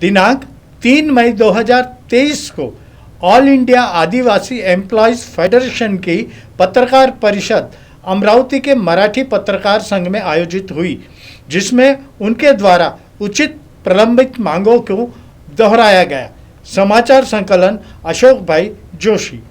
दिनांक तीन मई 2023 को all India Adivasi employees federation की पत्रकार परिषद अमरावती के मराठी पत्रकार संघ में आयोजित हुई, जिसमें उनके द्वारा उचित प्रलंबित मांगों को दोहराया गया। समाचार संकलन अशोक भाई जोशी।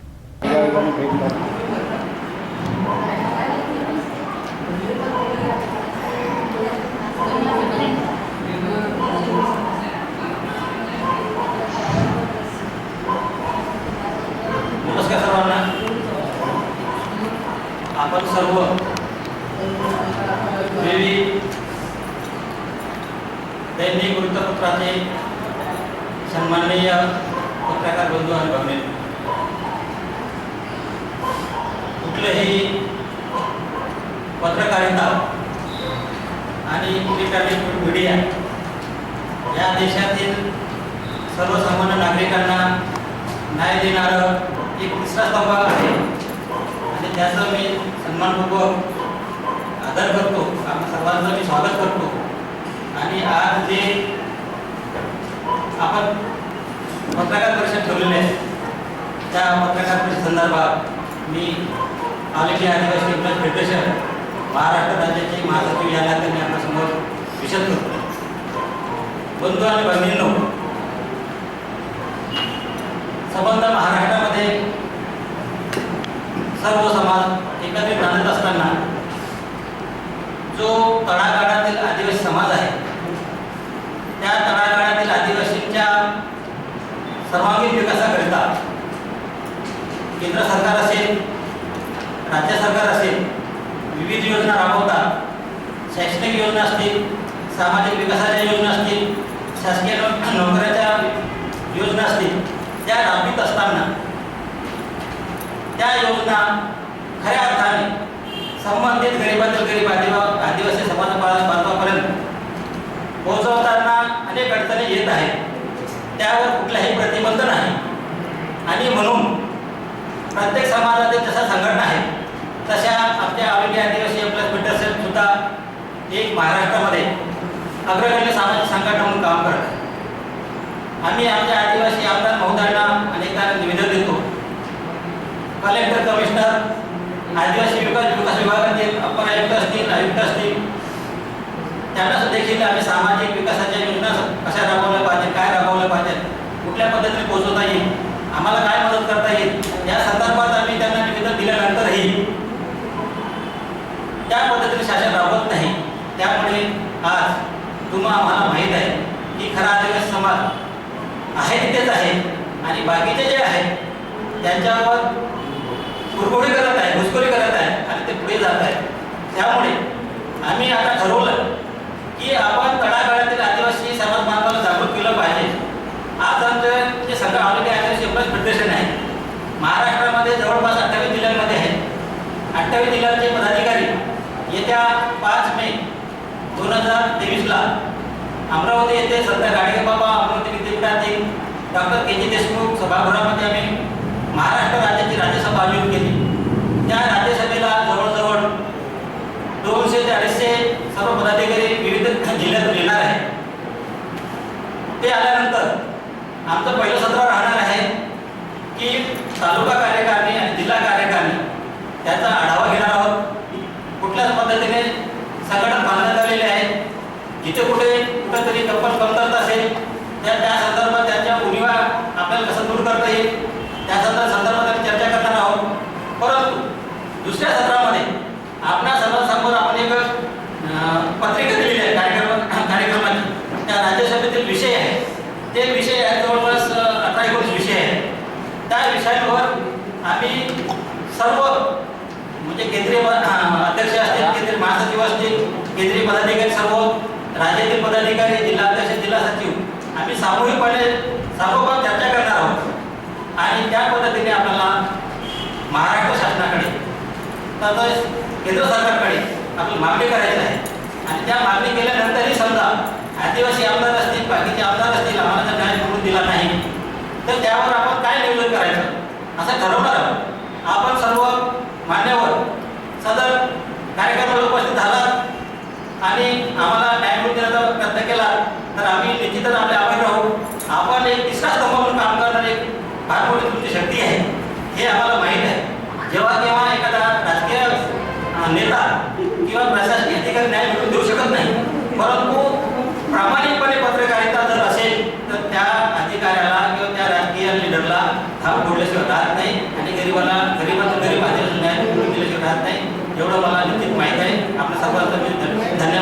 दैनिक वृत्तपत्राचे सन्माननीय पत्रकार बंधू आणि कुठलंही पत्रकारिता आणि इलेक्ट्रॉनिक मीडिया या देशातील सर्वसामान्य नागरिकांना न्याय देणारं एक तिसरा स्तंभ आहे. आणि त्याचं मी सन्मानपूर्वक आदर करतो. आम्ही सर्वांचं मी स्वागत करतो. आणि आज आज जे आपण पत्रकार परिषद ठेवलेले आहे. त्या पत्रकार परिषद संदर्भात मी all India Adivasi employee federation Maharashtra राज्याचे महासचिव या नात्याने मी आपल्यासमोर विषय करतो. बंधू आणि बहिणींनो संबंध महाराष्ट्रामध्ये सर्व समाज एकत्रित राहत असताना जो तळागाळातील आदिवासी समाज आहे त्या तळागाळातील आदिवासींच्या सर्वांगीण विकासाकरिता केंद्र सरकार असेल राज्य सरकार असेल विविध योजना राबवतात शैक्षणिक योजना असतील सामाजिक विकासाच्या योजना असतील शासकीय नोकऱ्याच्या योजना असतील त्या राबवित असताना त्या योजना खऱ्या अर्थाने संबंधित गरिबातील गरीब आदिवा आदिवासी समाज बांधवापर्यंत पोहोचवताना अनेक अडचणी येत आहेत. त्यावर कुठलाही प्रतिमा आणि म्हणून प्रत्येक समाजातील जशा संघटना आहेत तशा आपल्या आरोग्य आदिवासी प्लस मिटरसेल सुद्धा एक महाराष्ट्रामध्ये अग्रगण्य सामाजिक संघटना म्हणून काम करत आहे. आम्ही आमच्या आदिवासी आमदार महोदयांना अनेकदा निवेदन देतो. कलेक्टर कमिशनर आदिवासी विकास विकास विभागातील अपर आयुक्त असतील आयुक्त असतील त्यांना देखील आम्ही सामाजिक विकासाच्या योजना कशा राबवल्या पाहिजे काय राबवल्या पाहिजे कुठल्या पद्धतीने पोहोचवता येईल आम्हाला काय मदत करता येईल या संदर्भात आम्ही त्यांना निवेदन दिल्यानंतरही त्या पद्धतीने शासन राबवत नाही त्यामुळे आज तुम्हाला आम्हाला माहीत आहे की खरा आदिवासी समाज आहे तिथेच आहे आणि बाकीचे जे आहेत त्यांच्यावर कुरकुरी करत आहे घुसखोरी करत आहे आणि ते पुढे जात आहे. त्यामुळे आम्ही आता ठरवलं की आपण तळागाळातील आदिवासी समाज बांधवाला जागृत केलं पाहिजे. आज आमचं जे सगळं all India Adivasi employees federation आहे. महाराष्ट्रामध्ये जवळपास अठ्ठावीस जिल्ह्यांमध्ये आहे. अठ्ठावीस जिल्ह्यांचे पदाधिकारी येत्या पाच मे दोन हजार तेवीसला अमरावती येथे संत गाडगेबाबा अमरावती विद्यापीठातील डॉक्टर के जी देशमुख सभागृहामध्ये आम्ही महाराष्ट्र राज्याची राज्यसभा आयोजित केली. त्या राज्यसभेला जवळजवळ दोनशे ते अडीचशे सर्व पदाधिकारी विविध जिल्ह्यातून येणार आहे ते आल्यानंतर आमचं पहिलं सत्र राहणार आहे की तालुका कार्यकारिणी आणि जिल्हा कार्यकारिणी त्याचा आढावा घेणार आहोत. कुठल्याच पद्धतीने संघटन बांधण्यात आलेले आहे. जिथे कुठे कुठेतरी कप्पल कमतरता असेल. त्या त्या संदर्भात त्यांच्या उणीवा आपल्याला कसं दूर करता येईल? त्या संदर्भ संदर्भात आम्ही चर्चा करणार आहोत. परंतु दुसऱ्या सत्रामध्ये आपल्या सर्वांसमोर आपण एक पत्रिका दिलेली आहे कार्यक्रम कार्यक्रमाची. त्या राज्यसभेतील विषय आहे. ते विषय जवळपास अठरा एकोणीस विषय आहे त्या विषयांवर आम्ही सर्व म्हणजे केंद्रीय अध्यक्ष असतील केंद्रीय महासचिव असतील केंद्रीय पदाधिकारी सर्व राज्यातील पदाधिकारी जिल्हा अध्यक्ष जिल्हा सचिव. आम्ही सामूहिकपणे सर्वपण चर्चा करणार आहोत. आणि त्या पद्धतीने आपल्याला महाराष्ट्र शासनाकडे तसंच केंद्र सरकारकडे आपली मागणी करायची आहे. आणि त्या मागणी केल्यानंतरही समजा आदिवासी आमदार असतील बाकीचे आमदार असतील आम्हाला जर न्याय करून दिला नाही तर त्यावर आपण काय नियोजन करायचं? असं ठरवणार आहोत. आपण सर्व मान्यवर सदर कार्यक्रमाला उपस्थित झाला आणि आम्हाला प्रयत्न केला तर आम्ही निश्चितच आपले आभारी राहू आपण एक तिसरा स्तंभ म्हणून काम करणारे फार मोठी तुमची शक्ती आहे. हे आम्हाला माहीत आहे. जेव्हा केव्हा एखादा राजकीय नेता किंवा प्रशासकीय ठिकाणी न्याय मिळवून देऊ शकत नाही परंतु प्रामाणिकपणे पत्रकारिता जर असेल तर त्या अधिकाऱ्याला किंवा त्या राजकीय लिडरला थांब फोडल्याशिवाय राहत नाही आणि गरीबाला गरीबाचं गरीब आदिवासी न्याय मिळवून दिल्याशिवाय राहत नाही. एवढं मला निश्चित माहीत आहे. आपल्या सर्वांचं मी धन्यवाद.